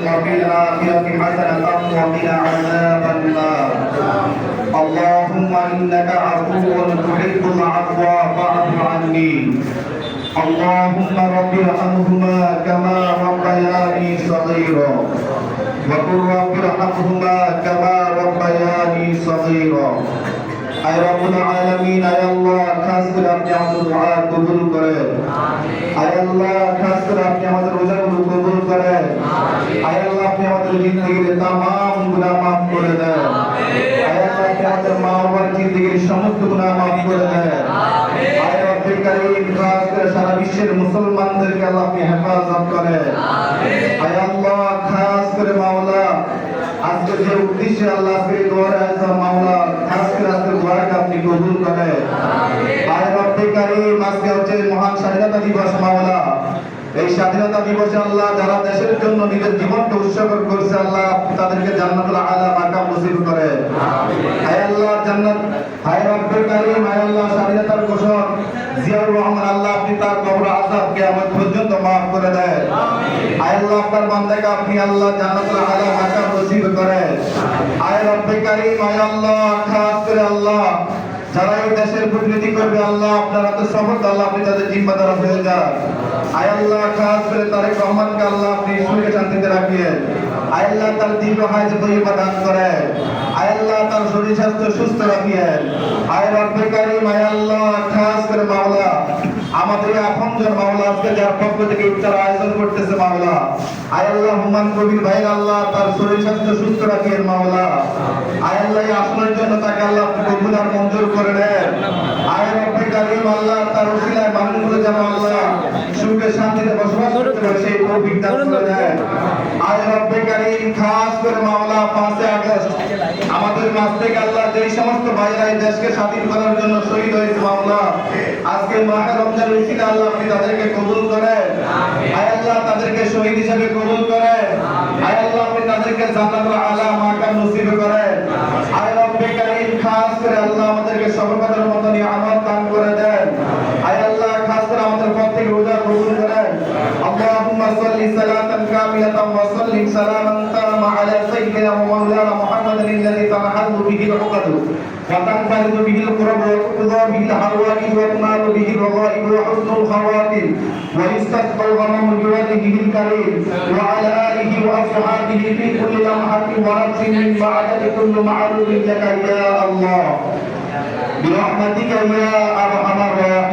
وفي الآخرة حسنة وقنا عذاب النار اللهم إنك عفو تحب العفو فاعف عني اللهم رب ارحمهما كما ربياني صغيرا وقل رب ارحمهما كما ربياني صغيرا আয় রব্বুল আলামিন আয় আল্লাহ খাস করে আপনি আমাদের দোয়া কবুল করেন আয় আল্লাহ খাস করে আপনি আমাদের জিন্দগির তামাম গুনাহ মাফ করে দেন আয় আল্লাহ আমাদের মা বাবার জিন্দগির সমস্ত গুনাহ মাফ করে দেন আয় রব্বুল কারীম খাস করে সারা বিশ্বের মুসলমানদেরকে আল্লাহ আপনি হেফাজত করেন। আয় আল্লাহ খাস করে মাওলা। আজকে যে উদ্দেশ্যে আল্লাহ আজকে মাওলা খাস করে আজকে আপনি কবুল করেন। আয় রব্বে কারীম আজকে হচ্ছে মহান স্বাধীনতা দিবস মাওলা। এই স্বাধীনতা দিবসে আল্লাহ যারা দেশের জন্য নিজের জীবনকে উৎসর্গ করছে আল্লাহ তাদেরকে জান্নাতুল আলা মাকাম নসিব করে। আয় আল্লাহ জান্নাত আয় রব্বে কারীম আয় আল্লাহ স্বাধীনতার ঘোষক জিয়াউর রহমান আল্লাহ আপনি তার কবর আযাব কিয়ামত পর্যন্ত maaf করে দেন। আয় আল্লাহ আপনার বান্দাকে আপনি আল্লাহ জান্নাতুল আলা মাকাম নসিব করেন। আয় রব্বে কারীম আয় আল্লাহ খাস করে আল্লাহ। যারা এই দেশের প্রতিনিধি করবে, আল্লাহ আপনারা তো শপথ, আল্লাহ আপনি তাদের জিম্মাদার হয়ে যান। আয় আল্লাহ, খাস করে তারেক রহমানকে আল্লাহ আপনি সুখে শান্তিতে রাখিয়েন। আয় আল্লাহ তার দীর্ঘ হায়াত তৈবা দান করেন। আয় আল্লাহ তার শরীর স্বাস্থ্য সুস্থ রাখিয়েন। আয় রব্বে কারিম, আয় আল্লাহ, খাস করে মাওলা। আমাদের আপনজন মাওলা আজকে যার পক্ষ থেকে ইফতার আয়োজন করতেছে মাওলা আয় আল্লাহ হুমান কবির ভাই আল্লাহ তার শরীর স্বাস্থ্য সুস্থ রাখিয়েন মাওলা। আয় আল্লাহ এই আসনের জন্য তাকে আল্লাহ কবুল আর মঞ্জুর করে নেন। আয় রব্বে কারীম আল্লাহ তার উসিলায় মানুষগুলো যেন আল্লাহ সুখে শান্তিতে বসবাস করতে পারে সেই তৌফিক দান করে দেন আয় রব্বে কারীম খাস করে মাওলা 5 আগস্ট আমাদের মাঝ থেকে আল্লাহ যেই সমস্ত ভাইরা এই দেশকে স্বাধীন করার জন্য শহীদ হয়েছে আল্লাহ আজকে মাহে রমজান রশিদা আল্লাহ আপনি তাদেরকে কবুল করেন। আয় আল্লাহ তাদেরকে শহীদ হিসেবে কবুল করেন। আয় আল্লাহ আপনি তাদেরকে জান্নাতুল আলা মাকাম নসিব করেন। আয় রব্বে কারীম খাস করে আল্লাহ আমাদেরকে সর্বদার মত নিয়ামত দান করে দেন। আয় আল্লাহ খাস করে আমাদের প্রত্যেক রোজা কবুল করেন। আল্লাহুম্মা সাল্লি সালাতান কামিলাতান ওয়া সাল্লি সালামান তামা আলা সাইয়্যিদিনা ওয়া মাওলানা الذي تنحل به العقد وتنفرد به القرب وتقضى به الحوائج وتنال به الرغائب وحسن الخواتم ويستسقى الغمام بوجهه الكريم وعلى آله وأصحابه في كل لمحة ونفس من بعدد كل معروف لك يا الله برحمتك يا أرحم الراحمين